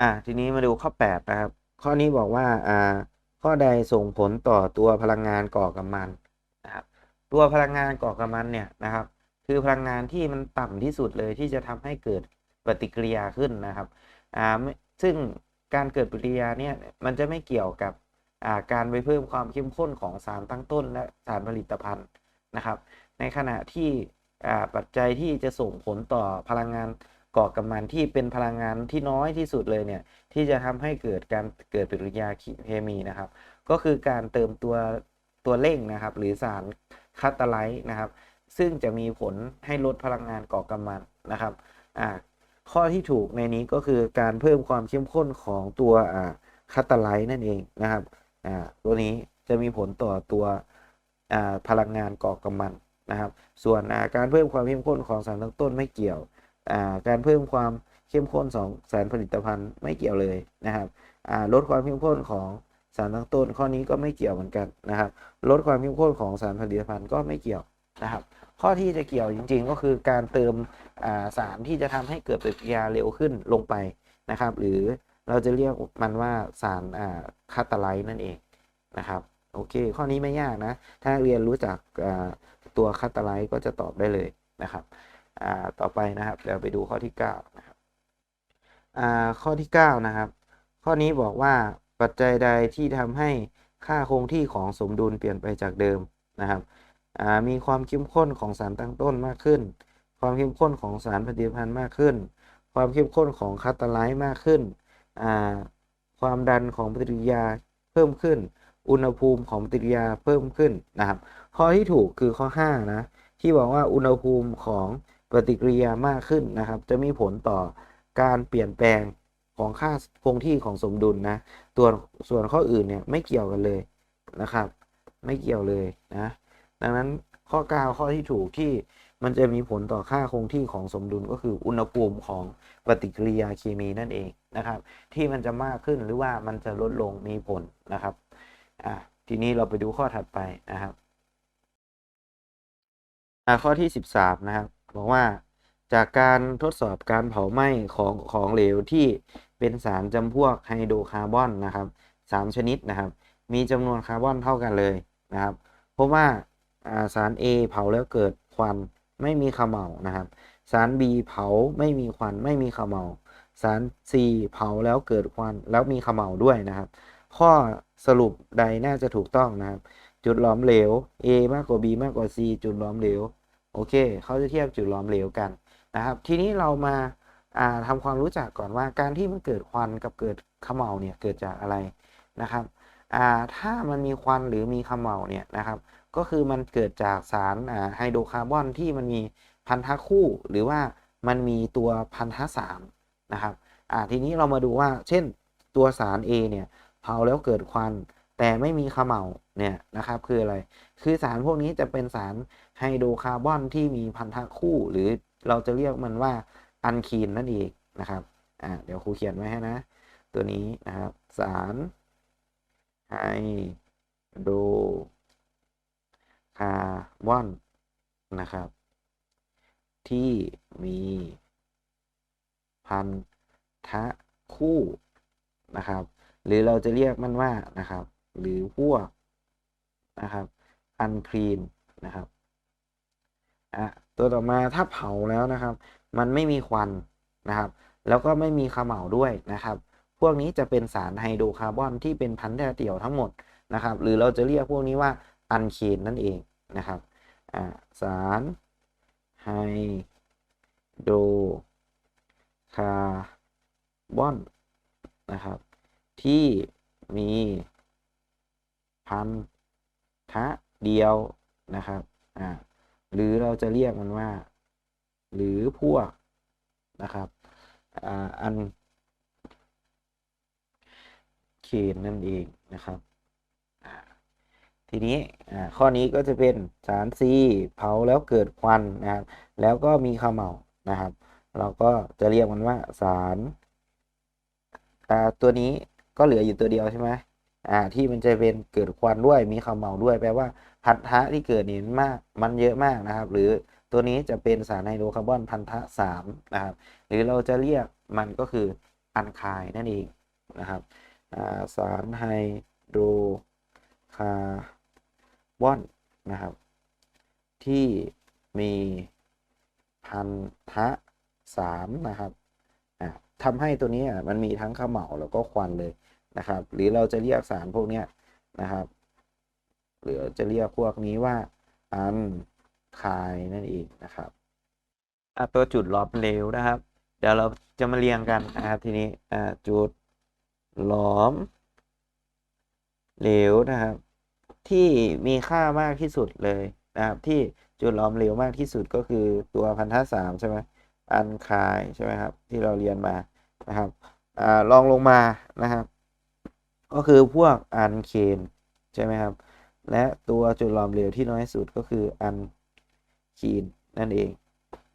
อ่าทีนี้มาดูข้อ8นะครับ ข้อนี้บอกว่าอ่าข้อใดส่งผลต่อตัวพลังงานก่อกัมมันนะครับ ตัวพลังงานก่อกัมมันเนี่ยนะครับ คือพลังงานที่มันต่ำที่สุดเลยที่จะทำให้เกิดปฏิกิริยาขึ้นนะครับอ่าซึ่งการเกิดปฏิกิริยาเนี่ยมันจะไม่เกี่ยวกับอ่าการไปเพิ่มความเข้มข้นของสารตั้งต้น และสารผลิตภัณฑ์นะครับ ในขณะที่อ่าปัจจัยที่จะส่งผลต่อพลังงาน ก่อกัมมันที่เป็นพลังงานที่น้อยที่สุดเลยเนี่ยที่จะทำให้เกิดการเกิดปฏิกิริยาเคมีนะครับ ก็คือการเติมตัวตัวเร่งนะครับ หรือสารคาตาไลต์นะครับ ซึ่งจะมีผลให้ลดพลังงานก่อกัมมันนะครับอ่าข้อที่ถูกในนี้ก็คือการเพิ่มความเข้มข้นของตัวอ่าคาตาไลต์นั่นเองนะครับอ่าตัวนี้จะมีผลต่อตัวอ่าพลังงานก่อกัมมันนะครับ ส่วนอ่าการเพิ่มความเข้มข้นของสารตั้งต้นไม่เกี่ยว การเพิ่มความเข้มข้นของสารผลิตภัณฑ์ไม่เกี่ยวเลยนะครับลดความเข้มข้นของสารตั้งต้นข้อนี้ก็ไม่เกี่ยวเหมือนกันนะครับ ลดความเข้มข้นของสารผลิตภัณฑ์ก็ไม่เกี่ยวนะครับ ข้อที่จะเกี่ยวจริงๆ ก็คือการเติมสารที่จะทำให้เกิดปฏิกิริยาเร็วขึ้นลงไปนะครับ หรือเราจะเรียกมันว่าสารคาตาไลต์นั่นเองนะครับโอเค ข้อนี้ไม่ยากนะ ถ้าเรียนรู้จักตัวคาตาไลต์ก็จะตอบได้เลยนะครับ ต่อไปนะครับเดี๋ยวไปดูข้อที่9นะครับข้อที่9นะครับ ข้อนี้บอกว่าปัจจัยใดที่ทำให้ค่าคงที่ของสมดุลเปลี่ยนไปจากเดิมนะครับมีความเข้มข้นของสารตั้งต้นมากขึ้น ความเข้มข้นของสารผลิตภัณฑ์มากขึ้น ความเข้มข้นของคาตาไลต์มากขึ้น ความดันของปฏิกิริยาเพิ่มขึ้น อุณหภูมิของปฏิกิริยาเพิ่มขึ้นนะครับ ข้อที่ถูกคือข้อ5นะที่บอกว่าอุณหภูมิของ ปฏิกิริยามากขึ้นนะครับ จะมีผลต่อการเปลี่ยนแปลงของค่าคงที่ของสมดุลนะตัวส่วนข้ออื่นเนี่ยไม่เกี่ยวกันเลยนะครับ ไม่เกี่ยวเลยนะดังนั้นข้อ 9 ข้อที่ถูกที่มันจะมีผลต่อค่าคงที่ของสมดุลก็คืออุณหภูมิของปฏิกิริยาเคมีนั่นเองนะครับ ที่มันจะมากขึ้นหรือว่ามันจะลดลงมีผลนะครับอะทีนี้เราไปดูข้อถัดไปนะครับข้อที่ 13 นะครับ บอกว่าจากการทดสอบการเผาไหม้ของของเหลวที่เป็นสารจำพวกไฮโดรคาร์บอนนะครับ3 ชนิดนะครับ มีจำนวนคาร์บอนเท่ากันเลยนะครับเพราะว่าสาร A เผาแล้วเกิดควันไม่มีขมเหลานะครับ สาร B เผาไม่มีควันไม่มีขมเหลาสาร C เผาแล้วเกิดควันแล้วมีขมเหลาด้วยนะครับ ข้อสรุปใดน่าจะถูกต้องนะครับ จุดหลอมเหลว A มากกว่า B มากกว่า C จุดหลอมเหลว โอเคเขาจะเทียบจุดหลอมเหลวกันนะครับ ทีนี้เรามาทำความรู้จักก่อนว่าการที่มันเกิดควันกับเกิดขมเหลาเนี่ยเกิดจากอะไรนะครับถ้ามันมีควันหรือมีขมเหลาเนี่ยนะครับ ก็คือมันเกิดจากสารไฮโดรคาร์บอนที่มันมีพันธะคู่ หรือว่ามันมีตัวพันธะสามนะครับทีนี้เรามาดูว่า เช่นตัวสาร A เนี่ยเผาแล้วเกิดควันแต่ไม่มีขมเหลาเนี่ยนะครับคืออะไร คือสารพวกนี้จะเป็นสาร ไฮโดรคาร์บอนที่มีพันธะคู่ หรือเราจะเรียกมันว่าอันคีนนั่นเองนะครับอ่าเดี๋ยวครูเขียนไว้ให้นะ ตัวนี้นะครับสารไฮโดรคาร์บอนนะครับ ที่มีพันธะคู่นะครับ หรือเราจะเรียกมันว่านะครับ หรือพวกนะครับอันคลีนนะครับ อะตัวต่อมาถ้าเผาแล้วนะครับ มันไม่มีควันนะครับ แล้วก็ไม่มีขมเหลาด้วยนะครับ พวกนี้จะเป็นสารไฮโดรคาร์บอนที่เป็นพันธะเดี่ยวทั้งหมดนะครับ หรือเราจะเรียกพวกนี้ว่าอันเคนนั่นเองนะครับสารไฮโดรคาร์บอนนะครับ ที่มีพันธะเดียวนะครับอ่า หรือเราจะเรียกมันว่า หรือพวกนะครับอันเคนนั่นเองนะครับ ทีนี้ข้อนี้ก็จะเป็นสารซีเผาแล้วเกิดควันนะครับ แล้วก็มีขมเหลานะครับ เราก็จะเรียกมันว่าสารตัวนี้ก็เหลืออยู่ตัวเดียวใช่ไหม อ่าที่มันจะเป็นเกิดควันด้วยมีขมเหลาด้วยแปลว่าพันธะที่เกิดนี่มากมันเยอะมากนะครับ หรือตัวนี้จะเป็นสารไฮโดรคาร์บอนพันธะสามนะครับ หรือเราจะเรียกมันก็คืออันคายนั่นเองนะครับาสารไฮโดรคาร์บอนนะครับ ที่มีพันธะสามนะครับทำให้ตัวนี้มันมีทั้งขมเหลาแล้วก็ควันเลย นะครับ หรือเราจะเรียกสารพวกนี้นะครับ หรือจะเรียกพวกนี้ว่าอันคายนั่นเองนะครับอะตัวจุดหลอมเหลวนะครับ เดี๋ยวเราจะมาเรียงกันนะครับทีนี้อ่าจุดหลอมเหลวนะครับ ที่มีค่ามากที่สุดเลยนะครับ ที่จุดหลอมเหลวมากที่สุดก็คือตัวพันธะสามใช่ไหมอันคายใช่ไหมครับ ที่เราเรียนมานะครับอ่าลองลงมานะครับ ก็คือพวกอันเคนใช่ไหมครับ และตัวจุดหลอมเหลวที่น้อยสุดก็คืออันคีนนั่นเอง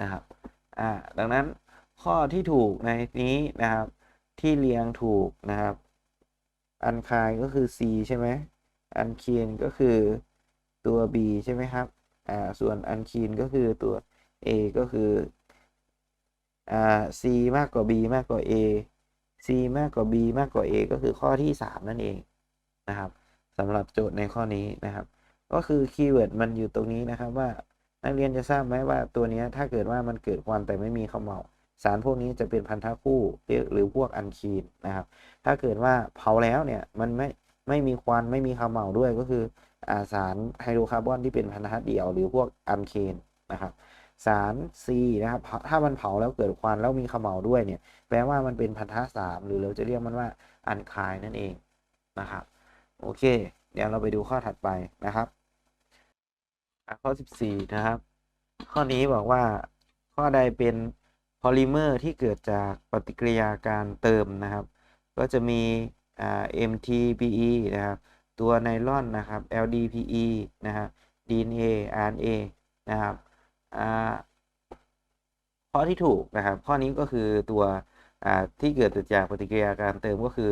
นะครับอ่าดังนั้นข้อที่ถูกในนี้นะครับ ที่เรียงถูกนะครับ อันคายก็คือ C ใช่ไหมอันคีนก็คือตัว B ใช่ไหมครับอ่าส่วนอันคีนก็คือตัว A ก็คืออ่า C มากกว่า B มากกว่า A C มากกว่า B มากกว่า A ก็คือข้อที่ 3 นั่นเองนะครับสำหรับโจทย์ในข้อนี้นะครับ ก็คือคีย์เวิร์ดมันอยู่ตรงนี้นะครับว่านักเรียนจะทราบไหมว่าตัวนี้ถ้าเกิดว่ามันเกิดควันแต่ไม่มีเขมเหลาสารพวกนี้จะเป็นพันธะคู่หรือพวกอันคีนนะครับ ถ้าเกิดว่าเผาแล้วเนี่ยมันไม่ไม่มีควันไม่มีเขมเหลาด้วยก็คืออาสารไฮโดรคาร์บอนที่เป็นพันธะเดี่ยวหรือพวกอันเคนนะครับ สาร C นะครับ ถ้ามันเผาแล้วเกิดควันแล้วมีขมเหลาด้วยเนี่ย แปลว่ามันเป็นพันธะสามหรือเราจะเรียกมันว่าอันคายนั่นเองนะครับ โอเค เดี๋ยวเราไปดูข้อถัดไปนะครับอะข้อ 14 นะครับ ข้อนี้บอกว่าข้อใดเป็นพอลิเมอร์ที่เกิดจากปฏิกิริยาการเติมนะครับ ก็จะมีอ่า MTBE นะครับ ตัวไนลอนนะครับ LDPE นะครับ DNA RNA นะครับ ข้อที่ถูกนะครับ ข้อนี้ก็คือตัวอ่าที่เกิดจากปฏิกิริยาการเติมก็คือ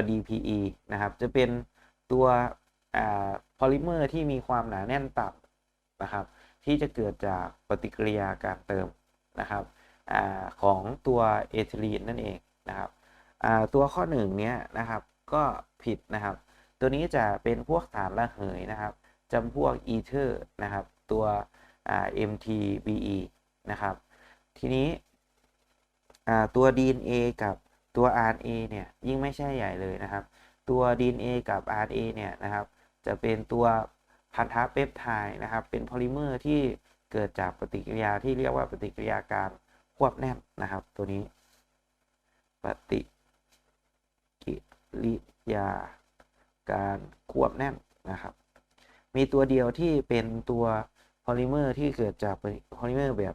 LDPE นะครับ จะเป็นตัวอ่าพอลิเมอร์ที่มีความหนาแน่นต่ำนะครับ ที่จะเกิดจากปฏิกิริยาการเติมนะครับอาของตัวเอทิลีนนั่นเองนะครับตัวข้อหนึ่งเนี้ยนะครับก็ผิดนะครับ ตัวนี้จะเป็นพวกสารระเหยนะครับจำพวกอีเทอร์นะครับ ตัว MTBE นะครับ ทีนี้ตัว DNA กับตัว RNA เนี่ยยิ่งไม่ใช่ใหญ่เลยนะครับ ตัว DNA กับ RNA เนี่ยนะครับ จะเป็นตัวพันธะเปปไทด์นะครับ เป็นพอลิเมอร์ที่เกิดจากปฏิกิริยาที่เรียกว่าปฏิกิริยาการควบแน่นนะครับ ตัวนี้ ปฏิกิริยาการควบแน่นนะครับ มีตัวเดียวที่เป็นตัว พอลิเมอร์ที่เกิดจากพอลิเมอร์แบบ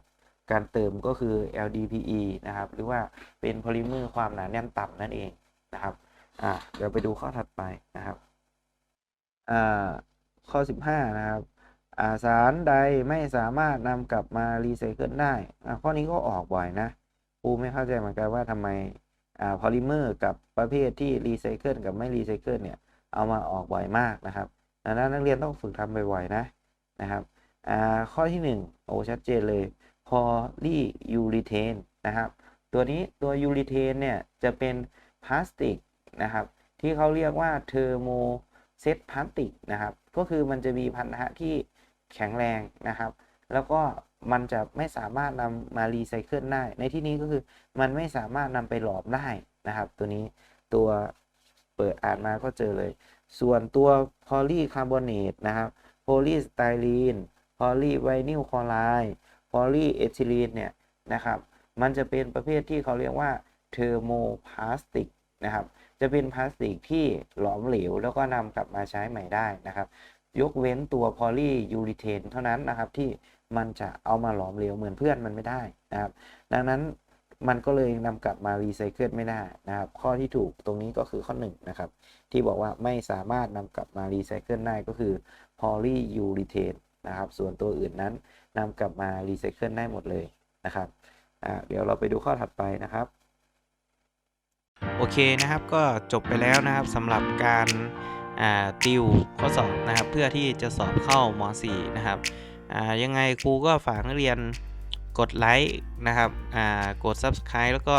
การเติมก็คือ LDPE นะครับ หรือว่าเป็นพอลิเมอร์ความหนาแน่นต่ำนั่นเองนะครับอ่าเดี๋ยวไปดูข้อถัดไปนะครับอ่าข้อ 15 นะครับอาสารใดไม่สามารถนำกลับมารีไซเคิลได้ข้อนี้ก็ออกบ่อยนะครูไม่เข้าใจเหมือนกันว่าทำไมอ่าพอลิเมอร์กับประเภทที่รีไซเคิลกับไม่รีไซเคิลเนี่ย เอามาออกบ่อยมากนะครับดังนั้นนักเรียนต้องฝึกทำบ่อยๆนะนะครับ อ่าข้อที่ 1 โอ้ชัดเจนเลยพอลียูริเทนนะครับ ตัวนี้ตัวยูริเทนเนี่ยจะเป็นพลาสติกนะครับ ที่เขาเรียกว่าเทอร์โมเซตพลาสติกนะครับ ก็คือมันจะมีพันธะที่แข็งแรงนะครับ แล้วก็มันจะไม่สามารถนำมารีไซเคิลได้ ในที่นี้ก็คือมันไม่สามารถนำไปหลอมได้นะครับ ตัวนี้ตัวเปิดอ่านมาก็เจอเลย ส่วนตัวพอลีคาร์บอเนตนะครับโพลีสไตรีน พอลีไวนิลคลอไรด์พอลีเอทิลีนเนี่ยนะครับมันจะเป็นประเภทที่เขาเรียกว่าเทอร์โมพลาสติกนะครับจะเป็นพลาสติกที่หลอมเหลว แล้วก็นำกลับมาใช้ใหม่ได้นะครับ ยกเว้นตัวพอลียูริเทนเท่านั้นนะครับที่มันจะเอามาหลอมเหลวเหมือนเพื่อนมันไม่ได้นะครับ ดังนั้นมันก็เลยนำกลับมารีไซเคิลไม่ได้นะครับ ข้อที่ถูกตรงนี้ก็คือข้อ1นนะครับที่บอกว่าไม่สามารถนำกลับมารีไซเคิลได้ก็คือพอลียูริเทน นะครับ ส่วนตัวอื่นนั้นนำกลับมารีไซเคิลได้หมดเลยนะครับเดี๋ยวเราไปดูข้อถัดไปนะครับ โอเคนะครับก็จบไปแล้วนะครับสำหรับการติวข้อสอบนะครับ เพื่อที่จะสอบเข้าม .4 นะครับยังไงครูก็ฝากนักเรียนกดไลค์นะครับกด Subscribe แล้วก็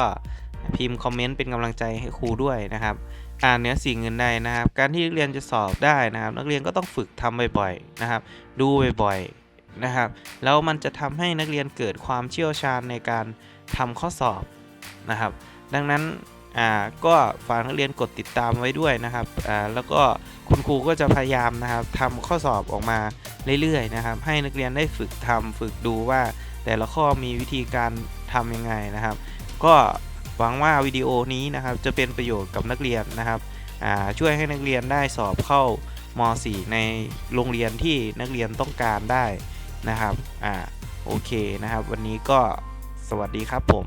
พิมพ์คอมเมนต์เป็นกำลังใจให้ครูด้วยนะครับ อ่านเนื้อสิ่งอื่นใดนะครับ การที่นักเรียนจะสอบได้นะครับ นักเรียนก็ต้องฝึกทำบ่อยๆนะครับ ดูบ่อยๆนะครับแล้วมันจะทำให้นักเรียนเกิดความเชี่ยวชาญในการทำข้อสอบนะครับ ดังนั้นอ่าก็ฝากนักเรียนกดติดตามไว้ด้วยนะครับอ่าแล้วก็คุณครูก็จะพยายามนะครับทำข้อสอบออกมาเรื่อยๆนะครับ ให้นักเรียนได้ฝึกทำฝึกดูว่าแต่ละข้อมีวิธีการทำยังไงนะครับ ก็ หวังว่าวิดีโอนี้นะครับจะเป็นประโยชน์กับนักเรียนนะครับช่วยให้นักเรียนได้สอบเข้าม .4 ในโรงเรียนที่นักเรียนต้องการได้นะครับอ่าโอเคนะครับ วันนี้ก็สวัสดีครับผม